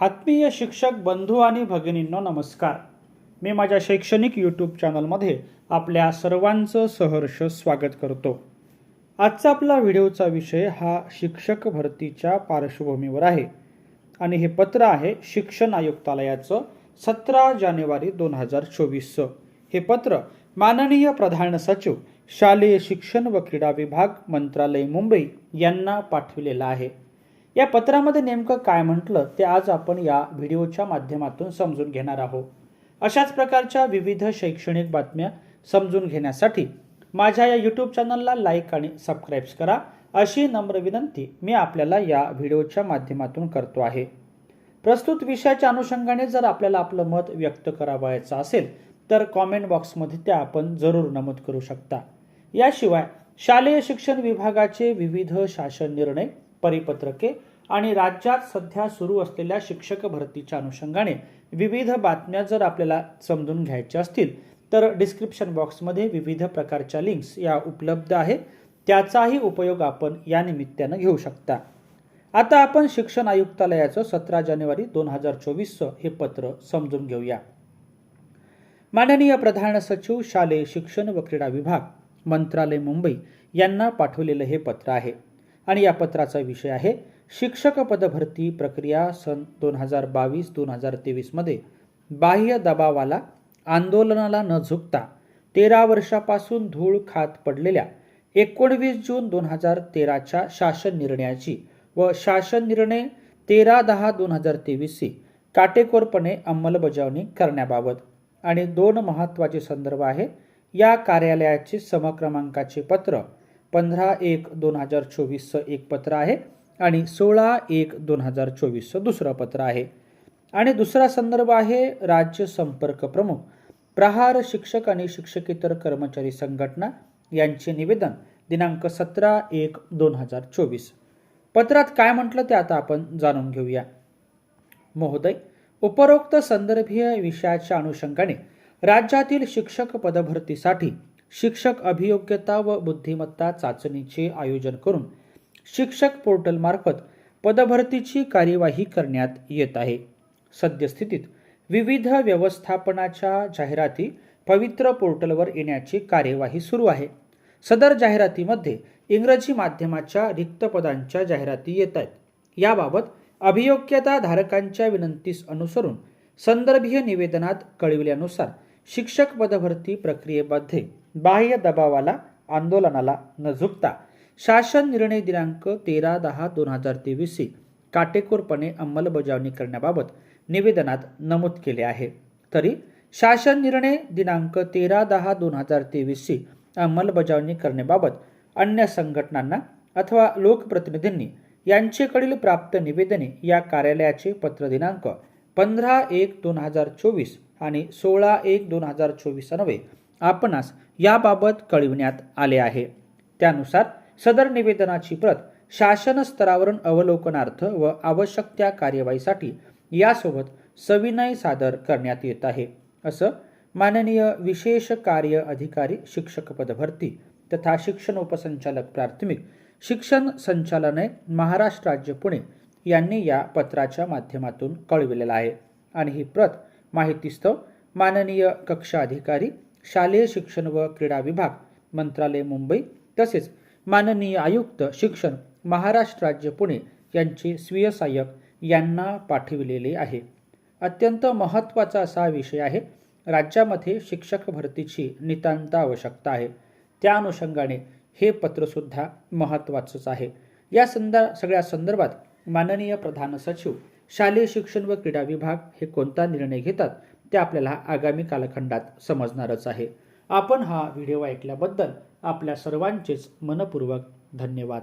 आत्मीय शिक्षक बंधू आणि भगिनींनो नमस्कार. मी माझ्या शैक्षणिक यूट्यूब चॅनलमध्ये आपल्या सर्वांचं सहर्ष स्वागत करतो. आजचा आपला व्हिडिओचा विषय हा शिक्षक भरतीच्या पार्श्वभूमीवर आहे आणि हे पत्र आहे शिक्षण आयुक्तालयाचं सतरा जानेवारी दोन हजार चोवीसचं हे पत्र माननीय प्रधान सचिव शालेय शिक्षण व क्रीडा विभाग मंत्रालय मुंबई यांना पाठविलेलं आहे. या पत्रामध्ये नेमकं काय म्हटलं ते आज आपण या व्हिडिओच्या माध्यमातून समजून घेणार आहोत. अशाच प्रकारच्या विविध शैक्षणिक बातम्या समजून घेण्यासाठी माझ्या या यूट्यूब चॅनलला लाईक आणि सबस्क्राईब्स करा. अशी नम्र विनंती मी आपल्याला या व्हिडिओच्या माध्यमातून करतो आहे. प्रस्तुत विषयाच्या अनुषंगाने जर आपल्याला आपलं मत व्यक्त करावायचं असेल तर कॉमेंट बॉक्समध्ये ते आपण जरूर नमूद करू शकता. याशिवाय शालेय शिक्षण विभागाचे विविध शासन निर्णय परिपत्रके आणि राज्यात सध्या सुरू असलेल्या शिक्षक भरतीच्या अनुषंगाने विविध बातम्या जर आपल्याला समजून घ्यायच्या असतील तर डिस्क्रिप्शन बॉक्समध्ये विविध प्रकारच्या लिंक्स या उपलब्ध आहेत त्याचाही उपयोग आपण या निमित्तानं घेऊ शकता. आता आपण शिक्षण आयुक्तालयाचं सतरा जानेवारी दोन हजार चोवीसचं हे पत्र समजून घेऊया. माननीय प्रधान सचिव शालेय शिक्षण व क्रीडा विभाग मंत्रालय मुंबई यांना पाठवलेलं हे पत्र आहे. आणि या पत्राचा विषय आहे शिक्षक पदभरती प्रक्रिया सन दोन हजार बावीस दोन हजार तेवीसमध्ये बाह्य दबावाला आंदोलनाला न झुकता तेरा वर्षापासून धूळ खात पडलेल्या एकोणवीस जून दोन हजार तेराच्या शासन निर्णयाची व शासन निर्णय तेरा दहा दोन हजार तेवीसची काटेकोरपणे अंमलबजावणी करण्याबाबत. आणि दोन महत्त्वाचे संदर्भ आहे या कार्यालयाचे समक्रमांकाचे पत्र पंधरा एक दोन हजार चोवीसचं एक पत्र आहे आणि सोळा एक दोन हजार चोवीसचं दुसरं पत्र आहे. आणि दुसरा संदर्भ आहे राज्य संपर्क प्रमुख प्रहार शिक्षक आणि शिक्षकेतर कर्मचारी संघटना यांचे निवेदन दिनांक सतरा एक दोन हजार चोवीस. पत्रात काय म्हटलं ते आता आपण जाणून घेऊया. महोदय उपरोक्त संदर्भीय विषयाच्या अनुषंगाने राज्यातील शिक्षक पदभरतीसाठी शिक्षक अभियोग्यता व बुद्धिमत्ता चाचणीचे आयोजन करून शिक्षक पोर्टलमार्फत पदभरतीची कार्यवाही करण्यात येत आहे. सद्यस्थितीत विविध व्यवस्थापनाच्या जाहिराती पवित्र पोर्टलवर येण्याची कार्यवाही सुरू आहे. सदर जाहिरातीमध्ये इंग्रजी माध्यमाच्या रिक्त पदांच्या जाहिराती येत आहेत. याबाबत अभियोग्यता धारकांच्या विनंतीस अनुसरून संदर्भीय निवेदनात कळविल्यानुसार शिक्षक पदभरती प्रक्रियेमध्ये बाह्य दबावाला आंदोलनाला न झुकता. शासन निर्णय दिनांक तेरा दहा दोन हजार तेवीसची काटेकोरपणे अंमलबजावणी करण्याबाबत निवेदनात नमूद केले आहे. तरी शासन निर्णय दिनांक तेरा दहा दोन हजार तेवीसची अंमलबजावणी करण्याबाबत अन्य संघटनांना अथवा लोकप्रतिनिधींनी यांचेकडील प्राप्त निवेदने या कार्यालयाचे पत्र दिनांक पंधरा एक दोन हजार चोवीस आणि सोळा एक दोन हजार चोवीस अन्वये आपणास याबाबत कळविण्यात आले आहे. त्यानुसार सदर निवेदनाची प्रत शासन स्तरावरून अवलोकनार्थ व आवश्यक त्या कार्यवाहीसाठी यासोबत सविनय सादर करण्यात येत आहे असं माननीय विशेष कार्य अधिकारी शिक्षक पदभरती तथा शिक्षण उपसंचालक प्राथमिक शिक्षण संचालनालय महाराष्ट्र राज्य पुणे यांनी या पत्राच्या माध्यमातून कळविलेलं आहे. आणि ही प्रत माहितीस्तव माननीय कक्षा अधिकारी शालेय शिक्षण व क्रीडा विभाग मंत्रालय मुंबई तसेच माननीय आयुक्त शिक्षण महाराष्ट्र राज्य पुणे यांचे स्वीय सहाय्यक यांना पाठविलेले आहे. अत्यंत महत्त्वाचा असा विषय आहे राज्यामध्ये शिक्षक भरतीची नितांत आवश्यकता आहे. त्या अनुषंगाने हे पत्रसुद्धा महत्त्वाचंच आहे. या संदर् सगळ्या संदर्भात माननीय प्रधान सचिव शालेय शिक्षण व क्रीडा विभाग हे कोणता निर्णय घेतात ते आपल्याला आगामी कालखंडात समजणारच आहे. आपण हा व्हिडिओ ऐकल्याबद्दल आपल्या सर्वांचेच मनपूर्वक धन्यवाद.